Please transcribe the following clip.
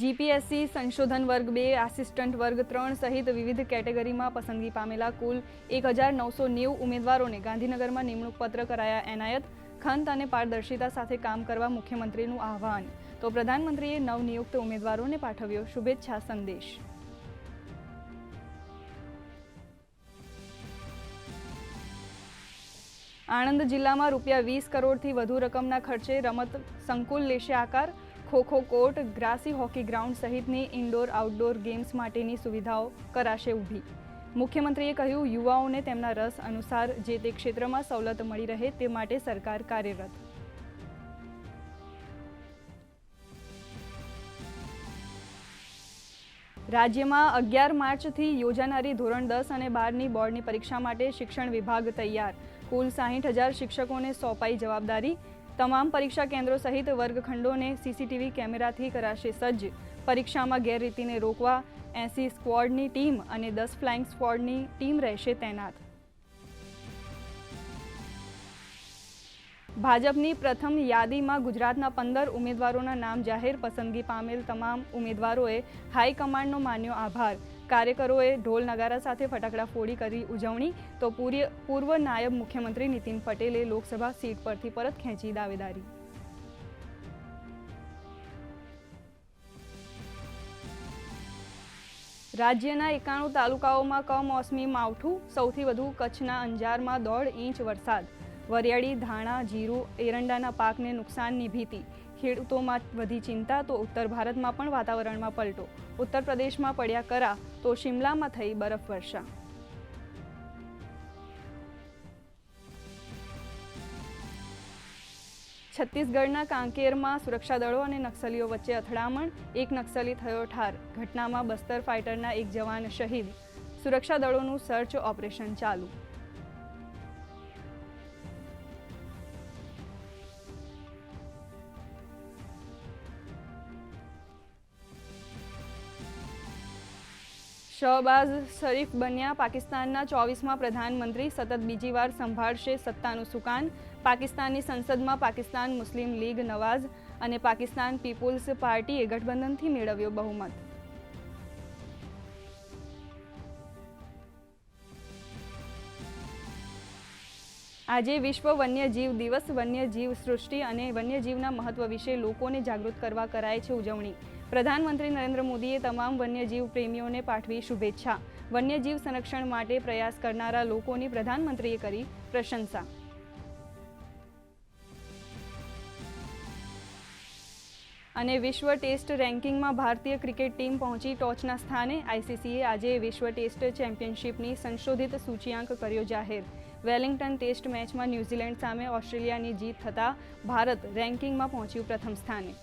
GPSC સંશોધન વર્ગ બે આસિસ્ટન્ટ વર્ગ ત્રણ સહિત વિવિધ કેટેગરીમાં પસંદગી પામેલા કુલ એક હજાર નવસો નેવું ઉમેદવારોને ગાંધીનગરમાં નિમણૂક પત્ર કરાયા એનાયત, ખંત અને પારદર્શિતા સાથે કામ કરવા મુખ્યમંત્રીનું આહવાન. તો પ્રધાનમંત્રીએ નવનિયુક્ત ઉમેદવારોને પાઠવ્યો શુભેચ્છા સંદેશ. આણંદ જિલ્લામાં રૂપિયા વીસ કરોડથી વધુ રકમના ખર્ચે રમત સંકુલ લેશે આકાર. Kho kho court, grassy hockey ground સહિતની ઇન્ડોર આઉટડોર ગેમ્સ માટેની સુવિધાઓ કરાશે ઊભી. મુખ્યમંત્રીએ કહ્યું, યુવાઓને તેમના રસ અનુસાર જે તે ક્ષેત્રમાં સવલત મળી રહે તે માટે સરકાર કાર્યરત. રાજ્યમાં અગિયાર માર્ચથી યોજાનારી ધોરણ દસ અને બારની બોર્ડની પરીક્ષા માટે શિક્ષણ વિભાગ તૈયાર. કુલ સાહીઠ હજાર શિક્ષકોને સોંપાઈ જવાબદારી. તમામ પરીક્ષા કેન્દ્રો સહિત વર્ગખંડોને સીસીટીવી કેમેરાથી કરાશે સજ્જ. પરીક્ષામાં ગેરરીતિને રોકવા એંસી સ્ક્વોડની ટીમ અને દસ ફ્લાઇંગ સ્ક્વોડની ટીમ રહેશે તૈનાત. ભાજપની પ્રથમ યાદીમાં ગુજરાતના પંદર ઉમેદવારોના નામ જાહેર પસંદગી પામેલ તમામ ઉમેદવારોએ હાઈકમાન્ડનો માન્યો આભાર. કાર્યકરોએ ઢોલ નગારા સાથે ફટાકડા ફોડી કરી ઉજવણી, તો પૂર્વ નાયબ મુખ્યમંત્રી નીતિન પટેલે લોકસભા સીટ પરથી પરત ખેંચી દાવેદારી. રાજ્યના એકાણું તાલુકાઓમાં કમોસમી માવઠું, સૌથી વધુ કચ્છના અંજારમાં દોઢ ઇંચ વરસાદ. વરિયાળી, ધાણા, જીરું, એરંડાના પાકને નુકસાનની ભીતિ. ખેડૂતોમાં વધી ચિંતા તો ઉત્તર ભારતમાં પણ વાતાવરણમાં પલટો. ઉત્તર પ્રદેશમાં પડ્યા કરા તો શિમલામાં થઈ બરફવર્ષા છત્તીસગઢના કાંકેરમાં સુરક્ષાદળો અને નક્સલીઓ વચ્ચે અથડામણ, એક નક્સલી થયો ઠાર. ઘટનામાં બસ્તર ફાઇટરના એક જવાન શહીદ. સુરક્ષાદળોનું સર્ચ ઓપરેશન ચાલુ. શહબાઝ શરીફ બન્યા. પાકિસ્તાનના ચોવીસમાં પ્રધાનમંત્રી સતત બીજી વાર સંભાળશે સત્તાનું સુકાન. પાકિસ્તાનની સંસદમાં પાકિસ્તાન મુસ્લિમ લીગ નવાઝ અને પાકિસ્તાન પીપુલ્સ પાર્ટીએ ગઠબંધનથી મેળવ્યો બહુમત. આજે વિશ્વ વન્યજીવ દિવસ. વન્યજીવ સૃષ્ટિ અને વન્યજીવના મહત્વ વિશે લોકોને જાગૃત કરવા કરાય છે ઉજવણી. પ્રધાનમંત્રી નરેન્દ્ર મોદીએ તમામ વન્યજીવ પ્રેમીઓને પાઠવી શુભેચ્છા. વન્યજીવ સંરક્ષણ માટે પ્રયાસ કરનારા લોકોની પ્રધાનમંત્રીએ કરી પ્રશંસા. અને વિશ્વ ટેસ્ટ રેન્કિંગમાં ભારતીય ક્રિકેટ ટીમ પહોંચી ટોચના સ્થાને. આઈસીસીએ આજે વિશ્વ ટેસ્ટ ચેમ્પિયનશિપની સંશોધિત સૂચિયાંક કર્યો જાહેર. વેલિંગ્ટન ટેસ્ટ મેચમાં ન્યૂઝીલેન્ડ સામે ઓસ્ટ્રેલિયાની જીત થતાં ભારત રેન્કિંગમાં પહોંચ્યું પ્રથમ સ્થાને.